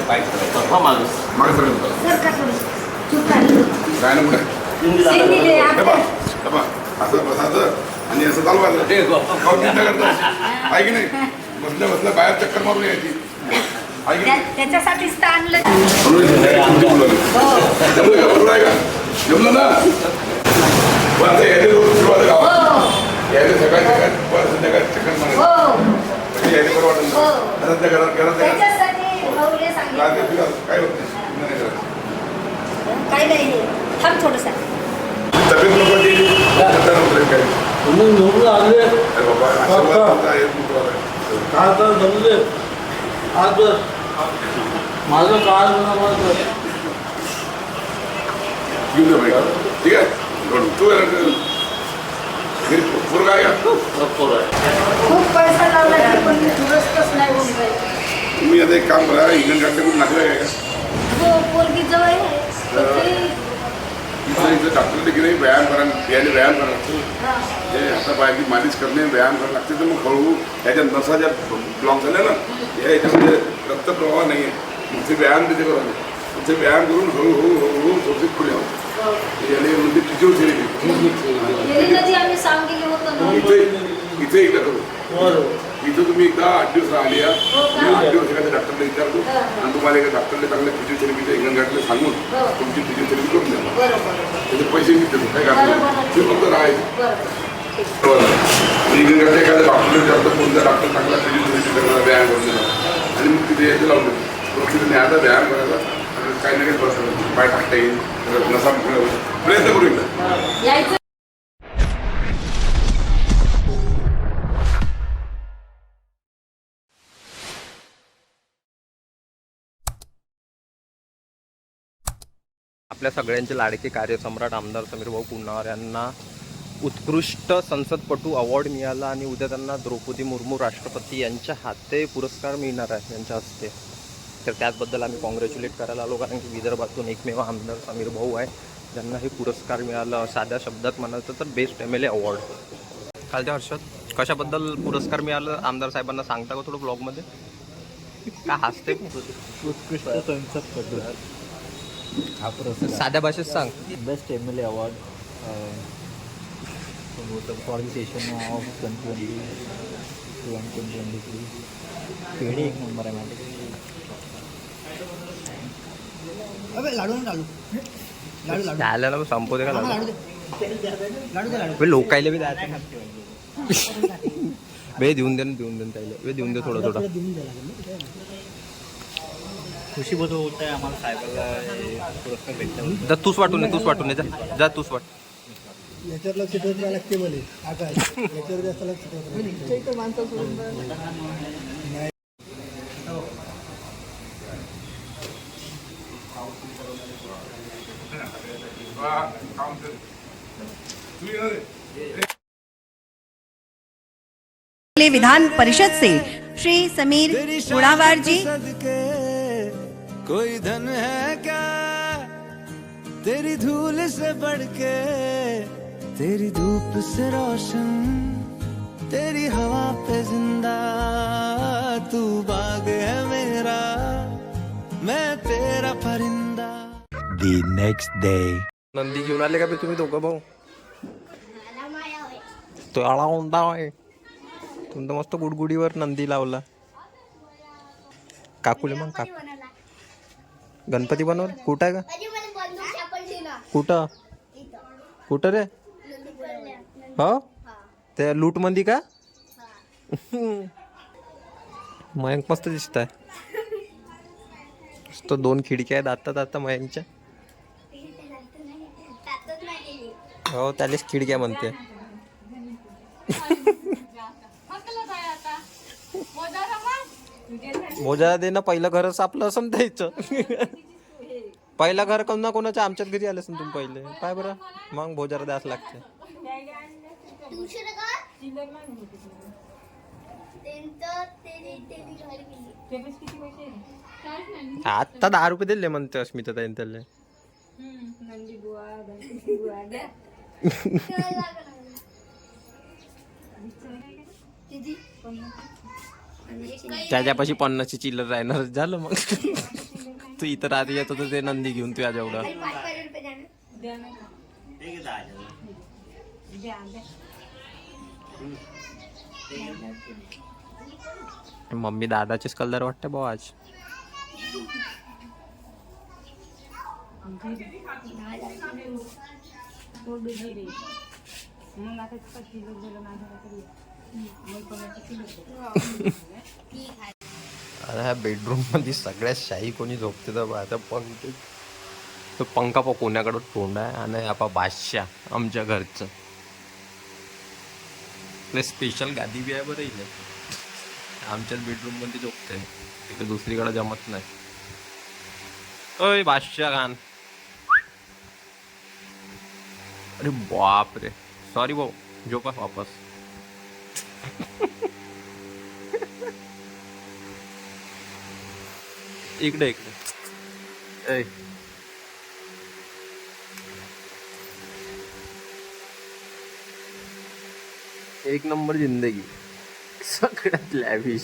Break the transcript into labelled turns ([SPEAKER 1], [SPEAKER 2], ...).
[SPEAKER 1] पाय पाय माणूस
[SPEAKER 2] हे हे असं बसायचं आणि असं चालवायचं आहे की नाही बसल्या बसल्या बाहेर चक्कर मारून यायची
[SPEAKER 3] त्याच्यासाठीच तर आणलं
[SPEAKER 2] जमलं ना पण आता याने रोज सुरुवात गावात
[SPEAKER 3] हो
[SPEAKER 2] याने सकाळी सकाळी परत संध्याकाळी चक्कर मारायचं
[SPEAKER 3] हो
[SPEAKER 2] म्हणजे याने बरं वाटत
[SPEAKER 3] हो.
[SPEAKER 2] नाही. आता त्या घरात घरात घरात
[SPEAKER 3] त्याच्यासाठी भाऊले
[SPEAKER 2] रात्री
[SPEAKER 3] सांगितलं.
[SPEAKER 2] फिरा, काय होत नाही.
[SPEAKER 3] काय नाही थांब थोडंसं.
[SPEAKER 2] तब्येत मतदान वगैरे काय?
[SPEAKER 4] तुम्ही निवडून आले
[SPEAKER 2] अरे बाबा आशीर्वाद तुमचा आहे, तुमचा आहे.
[SPEAKER 4] का तर जमले. आज बस. माझं काय म्हणा
[SPEAKER 2] घेऊन. ठीक आहे? तू आहे पोरगा आहे का?
[SPEAKER 3] लावला की पण दुरुस्तच नाही होऊन राहिलं.
[SPEAKER 2] तुम्ही आता एक काम करा इंग्लंड डॉक्टर नातेवाईक आहे का?
[SPEAKER 3] हो पोरगी जवळ आहे पण तरी-
[SPEAKER 2] इथं की नाही व्यायाम करा याने व्यायाम करा
[SPEAKER 3] हा.
[SPEAKER 2] हे हातापायाची मालिश करणे व्यायाम करायला लागते तर मग हळूहळू त्याच्या नसा ज्या ब्लॉक झाल्या ना या याच्यामध्ये रक्तप्रवाह नाही आहे मग ते व्यायाम तिथे करा ते व्यायाम करून हळूहळू हळूहळू थोडीशी पुढे आहोत
[SPEAKER 3] हो.
[SPEAKER 2] याने म्हणजे फिजिओथेरपी
[SPEAKER 3] आम्ही सांगितलं होतं ना.
[SPEAKER 2] इथे इथे एकदा करू. इथं तुम्ही एकदा आठ दिवस राहिले या
[SPEAKER 3] हो?
[SPEAKER 2] मी आठ दिवस एखाद्या डॉक्टरला विचारतो. आणि तुम्हाला एका डॉक्टरला चांगल्या फिजिओथेरपीच्या इंग्लंड घातले सांगून
[SPEAKER 3] हो.
[SPEAKER 2] तुमची फिजिओथेरपी करून द्या. त्याचे पैसे मी देतो काय
[SPEAKER 3] बरं.
[SPEAKER 2] ते फक्त राहायचं.
[SPEAKER 3] बरं
[SPEAKER 2] इंग्लंड घातले एखाद्या डॉक्टरला विचारतो कोणता डॉक्टर चांगला फिजिओथेरपी करणारा व्यायाम करून देणार? आणि मग तिथे यायचं लावून देतो. तिथे न्यायचा व्यायाम करायचा. काही ना काही पाय टाकता येईल. नसा प्रयत्न करू एकदा.
[SPEAKER 5] आपल्या सगळ्यांचे लाडके कार्यसम्राट आमदार समीर भाऊ कुन्हार यांना उत्कृष्ट संसदपटू अवॉर्ड मिळाला आणि उद्या त्यांना द्रौपदी मुर्मू राष्ट्रपती यांच्या हाते पुरस्कार मिळणार आहे यांच्या हस्ते. तर त्याचबद्दल आम्ही कॉंग्रॅच्युलेट करायला आलो कारण की विदर्भातून एकमेव आमदार समीर भाऊ आहे. ज्यांना हे पुरस्कार मिळालं साध्या शब्दात म्हणायचं तर best M L A award खालच्या हर्षद कशाबद्दल पुरस्कार मिळालं? आमदार साहेबांना सांगता का थोडं ब्लॉगमध्ये का हसते
[SPEAKER 6] उत्कृष्ट संसदपटू. हा पुरस्कार
[SPEAKER 5] साध्या भाषेत सांग.
[SPEAKER 6] Best M L A award for the session of twenty twenty two and twenty twenty three पेढी एक नंबर आहे माझे.
[SPEAKER 7] अबे लाडू ना लाडू लाडू लाडू.
[SPEAKER 5] त्याला ना संपवते का लाडू?
[SPEAKER 7] लाडू लाडू
[SPEAKER 5] लोकायला बी द्यायचं देऊन दे ना देऊन दे त्याला. बे देऊन दे थोडं थोडं.
[SPEAKER 6] खुशी बोध होत आहे आम्हाला साहेबाला पुरस्कार
[SPEAKER 5] जा तूच वाटून ये तूच वाटून ये जा जा तूच वाट.
[SPEAKER 7] राहायला लागते मला याच्यावर जास्त लक्ष
[SPEAKER 8] विधान परिषद से श्री समीर गुणावार जी
[SPEAKER 9] कोई धन है क्या? तेरी धूल से बढ़ के तेरी धूप से रोशन तेरी हवा पे जिंदा तू बाग है मेरा मैं तेरा परिंदा।
[SPEAKER 6] दी नेक्स्ट डे
[SPEAKER 5] नंदी घेऊन आले का बे तुम्ही दोघं भाऊ तो आळा उंदा आहे तुमचं मस्त गुडगुडीवर नंदी लावला। काकूले मग काकू। गणपती बनव कुठं आहे का कुठं? कुठं रे? हो? ते लूट मंदी का? मयंक मस्त दिसत आहे तो दोन खिडक्या आहेत आता आता मयंकच्या. हो त्यालाच खिडक्या म्हणते. मोजा दे ना पहिलं घरच आपलं असं द्यायचं. पहिलं घर कोणा कोणाच्या आमच्याच घरी आले असेल तुम्ही पहिले. काय बरं. मग भोजारा द्यास लागते. आता दहा रुपये दिले म्हणते अस्मिता ताईन त्याला.
[SPEAKER 3] किती
[SPEAKER 5] त्याच्यापाशी पन्नासची चिल्लर राहणार. झालं मग. तू इथं राहते येत होतं ते नंदी घेऊन तू जेवढं. मम्मी दादाचेच कलर वाटते भाऊ आज. अरे ह्या बेडरूममध्ये सगळ्यात शाही कोणी झोपते तर बा, आता पंख तो पंखा पा कोणाकडं तोंड आहे आणि आपा बादशाह आमच्या घरचं. आपले स्पेशल गादी बी आहे बरं इथे. आमच्याच बेडरूममध्ये झोपते. तिथे दुसरीकडे जमत नाही. ओय बादशाह खान. अरे बाप रे सॉरी भाऊ झोपा वापस. इकडे इकडे. ऐ. एक नंबर जिंदगी. सगळ्यात लॅविश